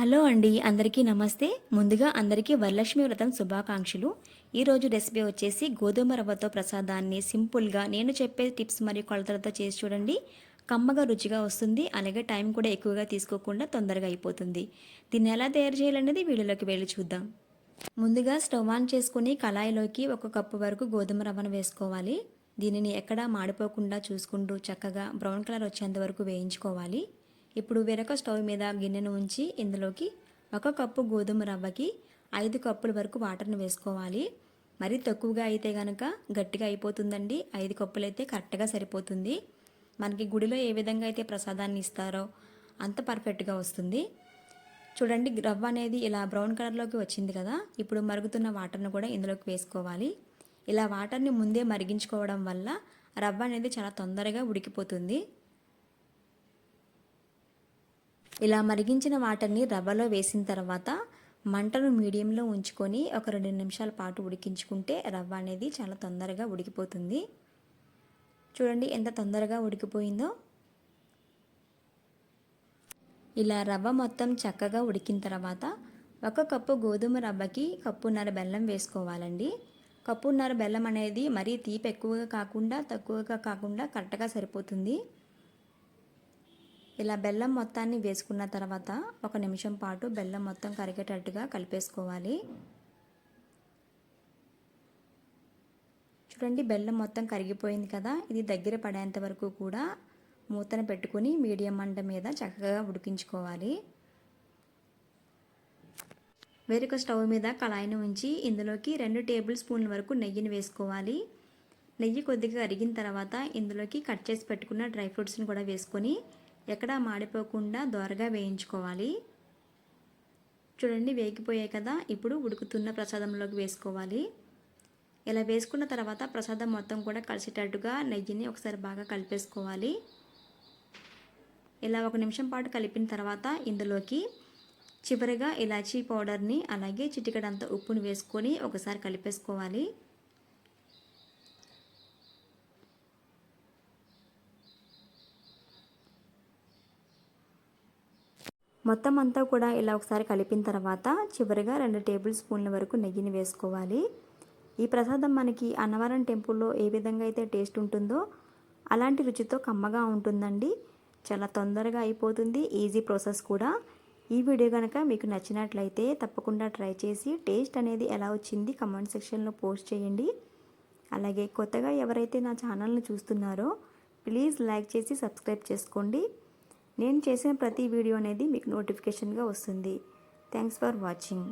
Hello అండి అందరికీ నమస్తే. ముందుగా అందరికీ వరలక్ష్మి వ్రతం శుభాకాంక్షలు. ఈరోజు రెసిపీ వచ్చేసి గోధుమ రవ్వతో ప్రసాదాన్ని సింపుల్గా నేను చెప్పే టిప్స్ మరియు కొలతలతో చేసి చూడండి. కమ్మగా రుచిగా వస్తుంది అలాగే టైం కూడా ఎక్కువగా తీసుకోకుండా తొందరగా అయిపోతుంది. దీన్ని ఎలా తయారు చేయాలనేది వీడియోలోకి వెళ్ళి చూద్దాం. ముందుగా స్టవ్ ఆన్ చేసుకుని కళాయిలోకి ఒక కప్పు వరకు గోధుమ రవ్వను వేసుకోవాలి. దీనిని ఎక్కడా మాడిపోకుండా చూసుకుంటూ చక్కగా బ్రౌన్ కలర్ వచ్చేంత వరకు వేయించుకోవాలి. ఇప్పుడు వేరొక స్టవ్ మీద గిన్నెను ఉంచి ఇందులోకి ఒక కప్పు గోధుమ రవ్వకి ఐదు కప్పుల వరకు వాటర్ని వేసుకోవాలి. మరి తక్కువగా అయితే కనుక గట్టిగా అయిపోతుందండి. ఐదు కప్పులు అయితే కరెక్ట్గా సరిపోతుంది. మనకి గుడిలో ఏ విధంగా అయితే ప్రసాదాన్ని ఇస్తారో అంత పర్ఫెక్ట్గా వస్తుంది. చూడండి రవ్వ అనేది ఇలా బ్రౌన్ కలర్లోకి వచ్చింది కదా. ఇప్పుడు మరుగుతున్న వాటర్ను కూడా ఇందులోకి వేసుకోవాలి. ఇలా వాటర్ని ముందే మరిగించుకోవడం వల్ల రవ్వ అనేది చాలా తొందరగా ఉడికిపోతుంది. ఇలా మరిగించిన వాటర్ని రవ్వలో వేసిన తర్వాత మంటను మీడియంలో ఉంచుకొని ఒక రెండు నిమిషాల పాటు ఉడికించుకుంటే రవ్వ అనేది చాలా తొందరగా ఉడికిపోతుంది. చూడండి ఎంత తొందరగా ఉడికిపోయిందో. ఇలా రవ్వ మొత్తం చక్కగా ఉడికిన తర్వాత ఒక కప్పు గోధుమ రవ్వకి కప్పున్నర బెల్లం వేసుకోవాలండి. కప్పున్నర బెల్లం అనేది మరీ తీపి ఎక్కువగా కాకుండా తక్కువగా కాకుండా కరెక్ట్గా సరిపోతుంది. ఇలా బెల్లం మొత్తాన్ని వేసుకున్న తర్వాత ఒక నిమిషం పాటు బెల్లం మొత్తం కరిగేటట్టుగా కలిపేసుకోవాలి. చూడండి బెల్లం మొత్తం కరిగిపోయింది కదా? ఇది దగ్గర పడేంత వరకు కూడా మూతను పెట్టుకుని మీడియం మంట మీద చక్కగా ఉడికించుకోవాలి. వేరొక స్టవ్ మీద కళాయిని ఉంచి ఇందులోకి రెండు టేబుల్ స్పూన్ల వరకు నెయ్యిని వేసుకోవాలి. నెయ్యి కొద్దిగా కరిగిన తర్వాత ఇందులోకి కట్ చేసి పెట్టుకున్న డ్రై ఫ్రూట్స్ని కూడా వేసుకొని ఎక్కడా మాడిపోకుండా దోరగా వేయించుకోవాలి. చూడండి వేగిపోయాయి కదా. ఇప్పుడు ఉడుకుతున్న ప్రసాదంలోకి వేసుకోవాలి. ఇలా వేసుకున్న తర్వాత ప్రసాదం మొత్తం కూడా కలిసేటట్టుగా నెయ్యిని ఒకసారి బాగా కలిపేసుకోవాలి. ఇలా ఒక నిమిషం పాటు కలిపిన తర్వాత ఇందులోకి చివరిగా ఇలాచీ పౌడర్ని అలాగే చిటికడంత ఉప్పుని వేసుకొని ఒకసారి కలిపేసుకోవాలి. మొత్తం అంతా కూడా ఇలా ఒకసారి కలిపిన తర్వాత చివరిగా రెండు టేబుల్ స్పూన్ల వరకు నెయ్యిని వేసుకోవాలి. ఈ ప్రసాదం మనకి అన్నవరం టెంపుల్లో ఏ విధంగా అయితే టేస్ట్ ఉంటుందో అలాంటి రుచితో కమ్మగా ఉంటుందండి. చాలా తొందరగా అయిపోతుంది ఈజీ ప్రాసెస్ కూడా. ఈ వీడియో కనుక మీకు నచ్చినట్లయితే తప్పకుండా ట్రై చేసి టేస్ట్ అనేది ఎలా వచ్చింది కమెంట్ సెక్షన్లో పోస్ట్ చేయండి. అలాగే కొత్తగా ఎవరైతే నా ఛానల్ని చూస్తున్నారో ప్లీజ్ లైక్ చేసి సబ్స్క్రైబ్ చేసుకోండి. నేను చేసిన ప్రతి వీడియో అనేది మీకు నోటిఫికేషన్గా వస్తుంది. Thanks for watching